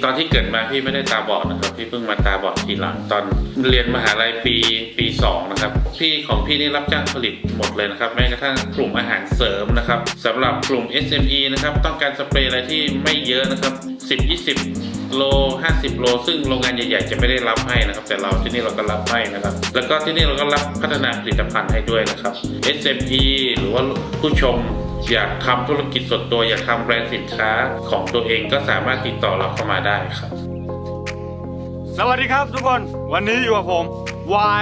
ๆ ตอนที่เกิดมาพี่ไม่ได้ตาบอดนะครับพี่เพิ่งมาตาบอดทีหลังตอนเรียนมหาลัยปีปีสองนะครับพี่ของพี่นี่รับจ้างผลิตหมดเลยนะครับแม้กระทั่งกลุ่มอาหารเสริมนะครับสำหรับกลุ่ม SME นะครับต้องการสเปรย์อะไรที่ไม่เยอะนะครับ 10-20โล 50 โล ซึ่งโรงงานใหญ่ๆ จะไม่ได้รับให้นะครับ แต่เราที่นี่เราก็รับให้นะครับ แล้วก็ที่นี่เราก็รับพัฒนาผลิตภัณฑ์ให้ด้วยนะครับ SME หรือว่าผู้ชม อยากทำธุรกิจส่วนตัวอยากทำแบรนด์สินค้าของตัวเองก็สามารถติดต่อเราเข้ามาได้ครับ สวัสดีครับทุกคนวันนี้อยู่กับผม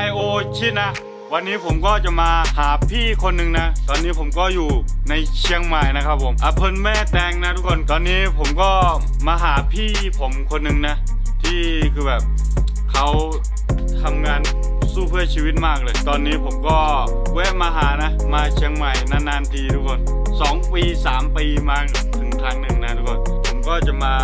YO ชินะ วันนี้ผมก็จะมาหาพี่คนหนึ่งนะ ตอนนี้ผมก็อยู่ในเชียงใหม่นะครับผมอำเภอแม่แตงนะทุกคนตอนนี้ผมก็มาหาพี่ผมคนหนึ่งนะ ที่คือแบบเขาทำงานสู้เพื่อชีวิตมากเลย ตอนนี้ผมก็แวะมาหานะ มาเชียงใหม่นานๆทีทุกคน สองปีสามปีมาถึงครั้งหนึ่งนะทุกคน ผมก็จะมา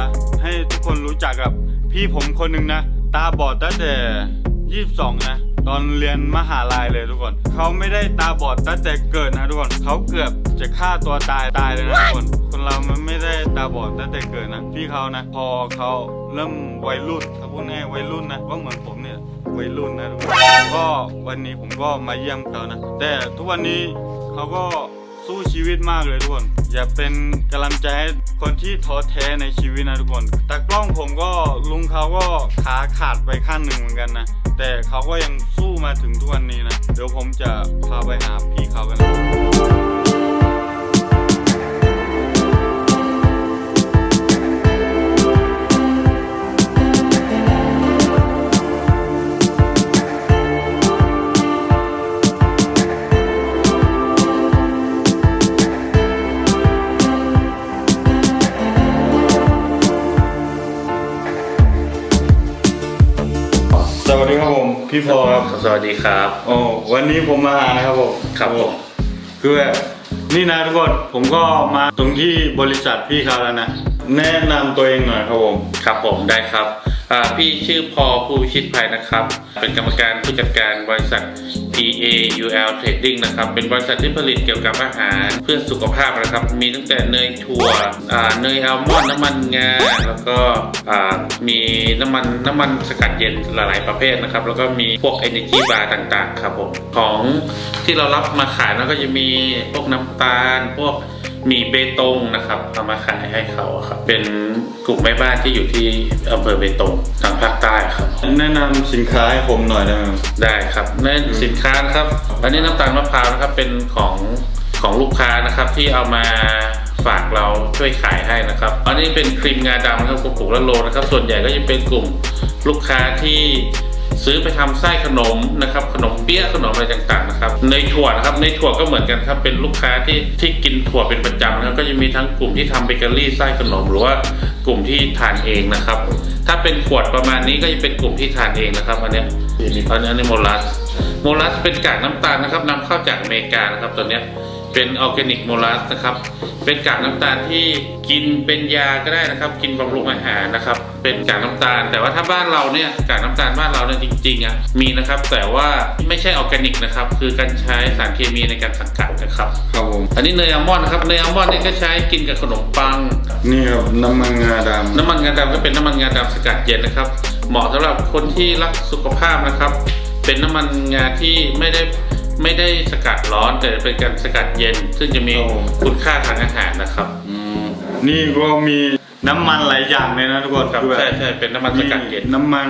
ให้ทุกคนรู้จักกับพี่ผมคนหนึ่งนะ ตาบอดตั้งแต่ 22 นะ ตอนเรียนมหาลัยเลยทุกคน เขาไม่ได้ตาบอดตั้งแต่เกิดนะทุกคน เขาเกือบจะฆ่าตัวตายตายเลยนะทุกคน คนเรามันไม่ได้ตาบอดตั้งแต่เกิดนะ พี่เขานะ พอเขาเริ่มวัยรุ่นถ้าพูดง่ายๆวัยรุ่นนะก็เหมือนผมเนี่ยวัยรุ่นนะทุกคนก็วันนี้ผมก็มาเยี่ยมเขานะ แต่ทุกวันนี้เขาก็ สู้ชีวิตมากเลยทุกคน อย่าเป็นกำลังใจให้คนที่ท้อแท้ในชีวิตนะทุกคนแต่กล้องผมก็ลุงเขาก็ขาขาดไปข้างหนึ่งเหมือนกันนะ แต่เขาก็ยังสู้มาถึงทุกวันนี้นะ เดี๋ยวผมจะพาไปหาพี่เขากันนะ สวัสดีครับ โอ้วันนี้ผมมาหานะครับผมครับผมคือแบบนี่นะทุกคนผมก็มาตรงที่บริษัทพี่เขาแล้วนะ แนะนำตัวเองหน่อยครับผม ครับผมได้ครับพี่ชื่อพอผู้วิชิตภัยนะครับ เป็นกรรมการผู้จัดการบริษัท PAUL Trading นะครับ เป็นบริษัทที่ผลิตเกี่ยวกับอาหารเพื่อสุขภาพนะครับ มีตั้งแต่เนยถั่วเนยอัลมอนด์น้ำมันงา แล้วก็มีน้ำมันน้ำมันสกัดเย็นหลาย ๆ ประเภทนะครับ แล้วก็มีพวก Energy Bar ต่าง ๆ ครับผม ของที่เรารับมาขายแล้วก็จะมีพวกน้ำตาลพวก มีเบตงนะครับเอามาขายให้เขาอะครับเป็นกลุ่มแม่บ้านที่อยู่ที่อำเภอเบตงทางภาคใต้ครับ แนะนำสินค้าให้ผมหน่อยได้ไหมครับได้ครับนั่นสินค้านะครับอันนี้น้ำตาลมะพร้าวนะครับเป็นของของลูกค้านะครับที่เอามาฝากเราช่วยขายให้นะครับ อันนี้เป็นครีมงาดำนะครับกระปุกละโลนะครับ ส่วนใหญ่ก็จะเป็นกลุ่มลูกค้าที่ ซื้อไปทำไส้ขนมนะครับขนมเปี๊ยะขนมอะไรต่างๆนะครับเนถั่วนะครับเนถั่วก็เหมือนกันครับเป็นลูกค้าที่ที่กินถั่วเป็นประจำนะครับก็จะมีทั้งกลุ่มที่ทำเบเกอรี่ไส้ขนม หรือว่ากลุ่มที่ทานเองนะครับ ถ้าเป็นขวดประมาณนี้ก็จะเป็นกลุ่มที่ทานเองนะครับอันเนี้ยอันนี้อันนี้โมลัสโมลัสเป็นกากน้ำตาลนะครับนำเข้าจากอเมริกานะครับตัวเนี้ยเป็นออร์แกนิกโมลัสนะครับ เป็นกากน้ำตาลที่กินเป็นยาก็ได้นะครับ กินบำรุงอาหารนะครับ เป็นกากน้ำตาล แต่ว่าถ้าบ้านเราเนี่ยกากน้ำตาลบ้านเราเนี่ยจริงๆอะมีนะครับ แต่ว่าไม่ใช่ออร์แกนิกนะครับ คือการใช้สารเคมีในการสังกัดนะครับครับผมอันนี้เนยอัลมอนด์นะครับเนยอัลมอนด์นี่ก็ใช้กินกับขนมปัง นี่ครับน้ำมันงาดำน้ำมันงาดำก็เป็นน้ำมันงาดำสกัดเย็นนะครับ เหมาะสำหรับคนที่รักสุขภาพนะครับ เป็นน้ำมันงาที่ไม่ได้ ไม่ได้สกัดร้อนแต่เป็นการสกัดเย็น ซึ่งจะมีคุณค่าทางอาหารนะครับอืมนี่ก็มีน้ำมันหลายอย่างเลยนะทุกคนครับคือแบบใช่ใช่เป็นน้ำมันสกัดเย็นน้ำมัน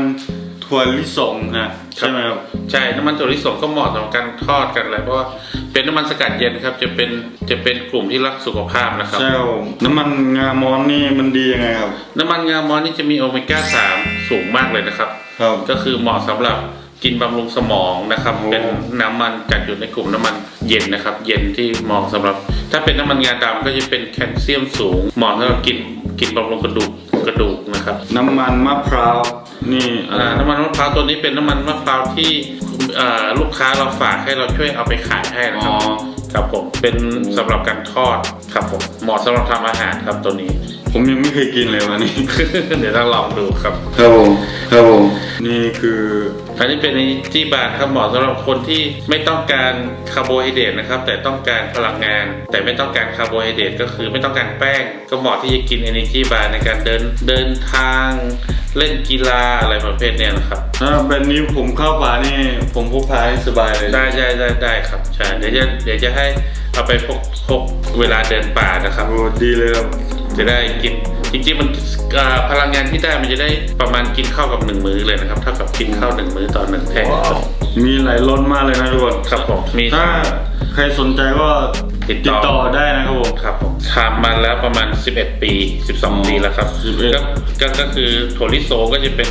ถั่วลิสงนะใช่ไหมครับใช่น้ำมันถั่วลิสงก็เหมาะสำหรับการทอดกันอะไรเพราะว่าเป็นน้ำมันสกัดเย็นครับ จะเป็นจะเป็นกลุ่มที่รักสุขภาพนะครับใช่ครับผมน้ำมันงามอนนี่มันดียังไงครับ น้ำมันงามอนนี่จะมีโอเมก้า3สูงมากเลยนะครับครับก็คือเหมาะสำหรับ กินบำรุงสมองนะครับโอ้เป็นน้ำมันจัดอยู่ในกลุ่มน้ำมันเย็นนะครับ เย็นที่เหมาะสำหรับ ถ้าเป็นน้ำมันงาดำก็จะเป็นแคลเซียมสูงเหมาะสำหรับกินกินบำรุงกระดูกกระดูกนะครับน้ำมันมะพร้าวนี่อะไรอ่าน้ำมันมะพร้าวตัวนี้เป็นน้ำมันมะพร้าวที่อ่าลูกค้าเราฝากให้เราช่วยเอาไปขายให้นะคอ๋รับอครับผมเป็นสำหรับการทอดครับผมเหมาะสำหรับทำอาหารครับตัวนี้ ผมยังไม่เคยกินเลยวันนี้ เดี๋ยวเราลองดูครับครับผมครับผมนี่คือ อันนี้เป็นที่บาร์ครับเหมาะสำหรับคนที่ไม่ต้องการคาร์โบไฮเดรตนะครับ แต่ต้องการพลังงาน แต่ไม่ต้องการคาร์โบไฮเดรตก็คือไม่ต้องการแป้ง ก็เหมาะที่จะกิน Energy Bar ในการเดินเดินทางเล่นกีฬาอะไรประเภทเนี้ยนะครับถ้าแบบนี้ผมเข้าป่านี่ผมพกพาให้สบายเลย ได้ได้ได้ได้ครับใช่เดี๋ยวจะเดี๋ยวจะให้เอาไปพกพกเวลาเดินป่านะครับโอ้ดีเลยครับจะได้กิน จริงๆมันอ่าพลังงานที่ได้มันจะได้ประมาณกินข้าวกับหนึ่งมื้อเลยนะครับเท่ากับกินข้าวหนึ่งมื้อต่อหนึ่งแท่งครับมีหลายรสมากเลยนะทุกคนครับผมมีถ้าใครสนใจก็ติดต่อต่อได้นะครับผม ครับผมทำมาแล้วประมาณ 11 ปี 12 ปีแล้วครับ11 ก็ก็ก็คือถั่วลิโซก็จะเป็น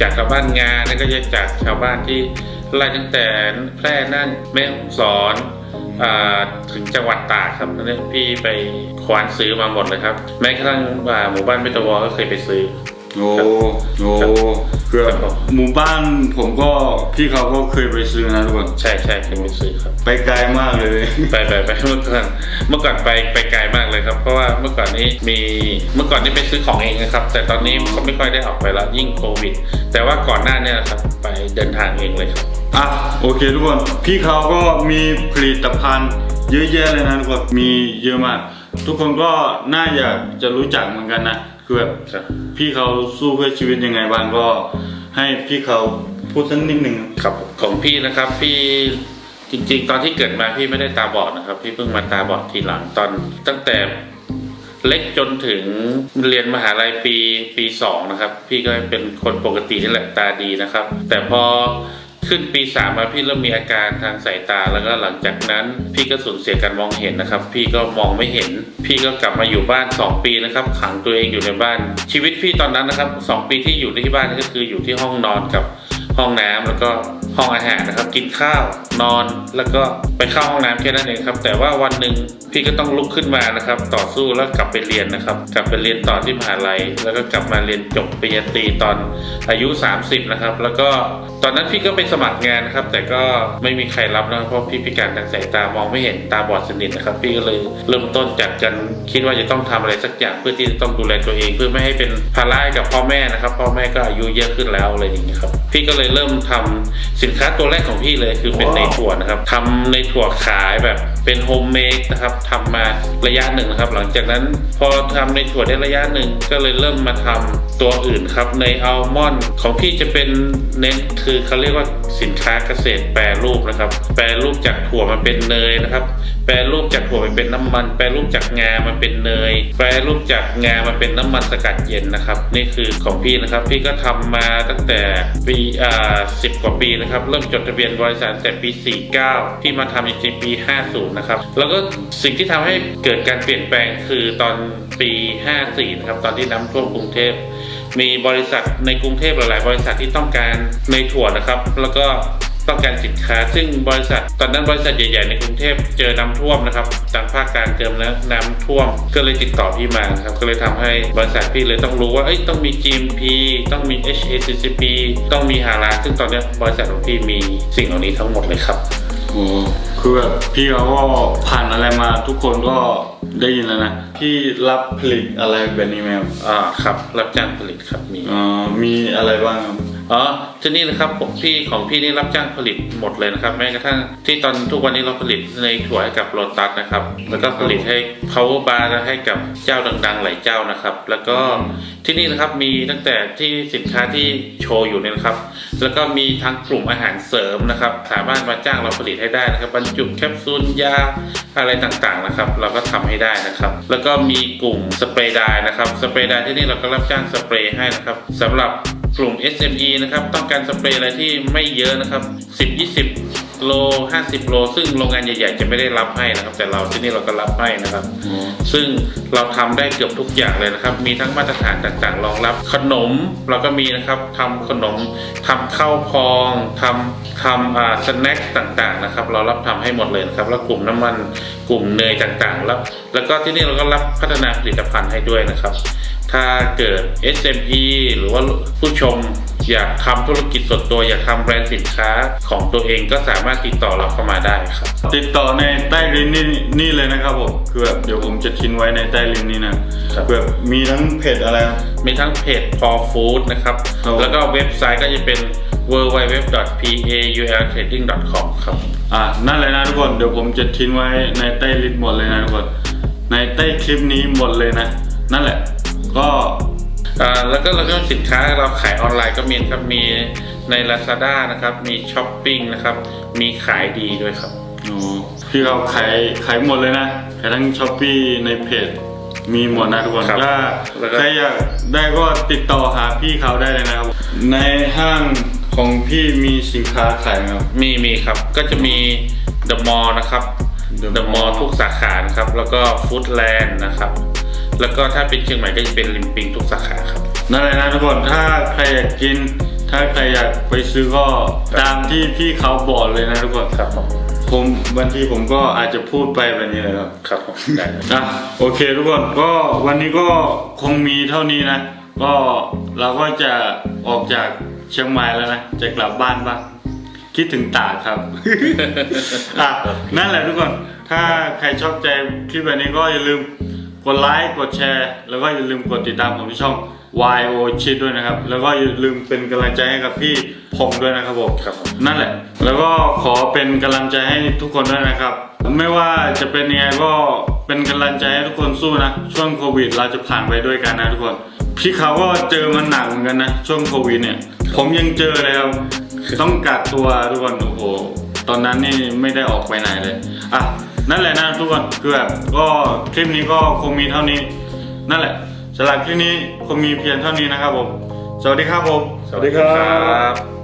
จากชาวบ้านงานนั่นก็จะจากชาวบ้านที่ไล่ตั้งแต่แพร่น่านแม่ฮ่องสอนอ่า ถึงจังหวัดตากครับนั่นพี่ไปควานซื้อมาหมดเลยครับ แม้กระทั่งอ่าหมู่บ้านเมตาวอก็เคยไปซื้อโอ้โหครับเกือครับผมหมู่บ้านผมก็พี่เขาก็เคยไปซื้อนะทุกคนใช่ใช่เคยไปซื้อครับ ไปไกลมากเลย ไปไปไปเมื่อก่อนเมื่อก่อนไปไปไกลมากเลยครับ เพราะว่าเมื่อก่อนนี้มีเมื่อก่อนนี้ไปซื้อของเองนะครับ แต่ตอนนี้ก็ไม่ค่อยได้ออกไปแล้วยิ่งโควิด แต่ว่าก่อนหน้าเนี้นะครับไปเดินทางเองเลยครับ อะโอเคทุกคน พี่เขาก็มีผลิตภัณฑ์เยอะแยะเลยนะทุกคนมีเยอะมาก ทุกคนก็น่าอยากจะรู้จักเหมือนกันนะคือแบบครับพี่เขาสู้เพื่อชีวิตยังไงบ้างก็ ให้พี่เขาพูดสักนิดหนึ่งครับของพี่นะครับพี่จริง ๆ ตอนที่เกิดมาพี่ไม่ได้ตาบอดนะครับ พี่เพิ่งมาตาบอดทีหลังตอนตั้งแต่เล็กจนถึงเรียนมหาลัยปีปีสองนะครับ พี่ก็เป็นคนปกตินี่แหละตาดีนะครับ แต่พอ ขึ้นปีสามมาพี่เริ่มมีอาการทางสายตาแล้วก็หลังจากนั้น พี่ก็สูญเสียการมองเห็นนะครับ พี่ก็มองไม่เห็น พี่ก็กลับมาอยู่บ้าน 2 ปีนะครับ ขังตัวเองอยู่ในบ้าน ชีวิตพี่ตอนนั้นนะครับสองปีที่อยู่ที่บ้านก็คืออยู่ที่ห้องนอนกับห้องน้ำแล้วก็ ห้องอาหารนะครับ กินข้าวนอนแล้วก็ไปเข้าห้องน้ำแค่นั้นเองครับ แต่ว่าวันหนึ่งพี่ก็ต้องลุกขึ้นมานะครับ ต่อสู้แล้วกลับไปเรียนนะครับ กลับไปเรียนต่อที่มหาลัย แล้วก็กลับมาเรียนจบปริญญาตรีตอนอายุ 30 นะครับ แล้วก็ตอนนั้นพี่ก็ไปสมัครงานนะครับ แต่ก็ไม่มีใครรับนะเพราะพี่พิการทางสายตามองไม่เห็นตาบอดสนิทนะครับ พี่ก็เลยเริ่มต้นจากกันคิดว่าจะต้องทำอะไรสักอย่างเพื่อที่จะต้องดูแลตัวเอง เพื่อไม่ให้เป็นภาระกับพ่อแม่นะครับ พ่อแม่ก็อายุเยอะขึ้นแล้วอะไรอย่างเงี้ยครับพี่ก็เลยเริ่มทำสินค้าตัวแรกของพี่เลยคือเป็นในถั่วนะครับทำในถั่วขายแบบเป็นโฮมเมดนะครับทำมาระยะหนึ่งนะครับ หลังจากนั้นพอทำในถั่วได้ระยะหนึ่งก็เลยเริ่มมาทำตัวอื่นครับในอัลมอนด์ของพี่จะเป็นเน้นคือเขาเรียกว่าสินค้าเกษตรแปรรูปนะครับ แปรรูปจากถั่วมาเป็นเนยนะครับ แปรรูป จากถั่วมาเป็นน้ำมัน แปรรูปจากงามาเป็นเนย แปรรูปจากงามาเป็นน้ำมันสกัดเย็นนะครับ นี่คือของพี่นะครับ พี่ก็ทำมาตั้งแต่ปีอ่าสิบกว่าปีนะครับ เริ่มจดทะเบียนบริษัทแต่ปี 49 พี่มาทำจริงๆปี 50 นะครับ แล้วก็สิ่งที่ทำให้เกิดการเปลี่ยนแปลงคือตอนปี 54 นะครับ ตอนที่น้ำท่วมกรุงเทพมีบริษัทในกรุงเทพหลาย ๆ บริษัทที่ต้องการในถั่วนะครับ แล้วก็ ต้องการสินค้า ซึ่งบริษัท ตอนนั้นบริษัทใหญ่ๆในกรุงเทพเจอน้ำท่วมนะครับทางภาคกลางเจอแล้วน้ำท่วม ก็เลยติดต่อพี่มาครับก็เลยทำให้บริษัทพี่เลยต้องรู้ว่าเอ้ยต้องมี GMP ต้องมี HACCP ต้องมีฮาลาลซึ่งตอนเนี้ยบริษัทของพี่มีสิ่งเหล่านี้ทั้งหมดเลยครับโอ้คือแบบพี่เขาก็ผ่านอะไรมาทุกคนก็ได้ยินแล้วนะพี่รับผลิตอะไรแบบนี้ไหมครับอ่าครับ รับจ้างผลิตครับมีอ่ามีอะไรบ้างครับ อ๋อที่นี่นะครับผมพี่ของพี่นี่รับจ้างผลิตหมดเลยนะครับ แม้กระทั่งที่ตอนทุกวันนี้เราผลิตในถั่วให้กับโ o ตัสนะครับ แล้วก็ผลิตให้ power bar ให้กับเจ้าดังๆหลายเจ้านะครับ แล้วก็ที่นี่นะครับมีตั้งแต่ที่สินค้าที่โชว์อยู่เนี่ยนะครับ แล้วก็มีทั้งกลุ่มอาหารเสริมนะครับ สามารถมาจ้างเราผลิตให้ได้นะครับบรรจุแคปซูลยาอะไรต่างๆนะครับ เราก็ทำให้ได้นะครับ แล้วก็มีกลุ่มสเปรย์ไดร์นะครับสเปรย์ไดร์ที่นี่เราก็รับจ้างสเปรย์ให้นะครับสำหรับ กลุ่ม SME นะครับ ต้องการสเปรย์อะไรที่ไม่เยอะนะครับ 10 20 โล 50 โล ซึ่งโรงงานใหญ่ ๆ จะไม่ได้รับให้นะครับ แต่เราที่นี่เราก็รับให้นะครับ ซึ่งเราทำได้เกือบทุกอย่างเลยนะครับ มีทั้งมาตรฐานต่างๆ รองรับ ขนมเราก็มีนะครับทำขนมทำข้าวพองทำทำอ่าสแน็คต่างๆนะครับ เรารับทำให้หมดเลยนะครับ แล้วกลุ่มน้ำมันกลุ่มเนยต่างๆ แล้ว แล้วก็ที่นี่เราก็รับพัฒนาผลิตภัณฑ์ให้ด้วยนะครับ ถ้าเกิด SME หรือว่าผู้ชมอยากทำธุรกิจส่วนตัวอยากทำแบรนด์สินค้าของตัวเองก็สามารถติดต่อเราเข้ามาได้ครับ ติดต่อในใต้ลิงก์นี่นี่เลยนะครับผมคือแบบเดี๋ยวผมจะทิ้งไว้ในใต้ลิงก์นี้นะครับ คือแบบมีทั้งเพจอะไรครับ มีทั้งเพจ Paul Food นะครับ ครับแล้วก็เว็บไซต์ก็จะเป็น www.paultrading.com ครับ อ่านั่นเลยนะทุกคนเดี๋ยวผมจะทิ้งไว้ในใต้ลิสต์หมดเลยนะทุกคนในใต้คลิปนี้หมดเลยนะ นั่นแหละ ก็อ่าแล้วก็เราก็สินค้าเราขายออนไลน์ก็มีครับมีใน Lazada นะครับ มี Shopping นะครับ มีขายดีด้วยครับโอ้พี่เราขายขายหมดเลยนะขายทั้งช้อปปี้ในเพจมีหมดนะทุกคนครับถ้าแล้วก็ใครอยากได้ก็ติดต่อหาพี่เขาได้เลยนะครับ ในห้างของพี่มีสินค้าขายไหมครับมีมีครับก็จะมี The Mall นะครับ The The Mall Mall ทุกสาขานะครับ แล้วก็ Foodland นะครับ แล้วก็ถ้าเป็นเชียงใหม่ก็จะเป็นริมปิงทุกสาขาครับ นั่นเลยนะทุกคน ถ้าใครอยากกิน ถ้าใครอยากไปซื้อก็ตามที่พี่เขาบอกเลยนะทุกคนครับผมผมบางทีผมก็อาจจะพูดไปแบบนี้เลยครับ ครับผมได้ครับอะโอเคทุกคนก็วันนี้ก็คงมีเท่านี้นะ ก็เราก็จะออกจากเชียงใหม่แล้วนะ จะกลับบ้านบ้างคิดถึงตากครับอะนั่นแหละทุกคน ถ้าใครชอบใจคลิปแบบนี้ก็อย่าลืม กดไลค์กดแชร์ แล้วก็อย่าลืมกดติดตามผมที่ช่อง YO ชิดด้วยนะครับ แล้วก็อย่าลืมเป็นกำลังใจให้กับพี่ผมด้วยนะครับผมครับผม นั่นแหละ แล้วก็ขอเป็นกำลังใจให้ทุกคนด้วยนะครับ ไม่ว่าจะเป็นยังไงก็เป็นกำลังใจให้ทุกคนสู้นะ ช่วงโควิด เราจะผ่านไปด้วยกันนะทุกคน พี่เขาก็เจอมันหนักเหมือนกันนะ ช่วงโควิดเนี่ย ผมยังเจอเลยครับต้องกักตัวทุกคนโอ้โหตอนนั้นนี่ไม่ได้ออกไปไหนเลยอะ นั่นแหละนะทุกคนคือแบบก็คลิปนี้ก็คงมีเท่านี้ นั่นแหละสำหรับคลิปนี้คงมีเพียงเท่านี้นะครับผม สวัสดีครับผม สวัสดีครับ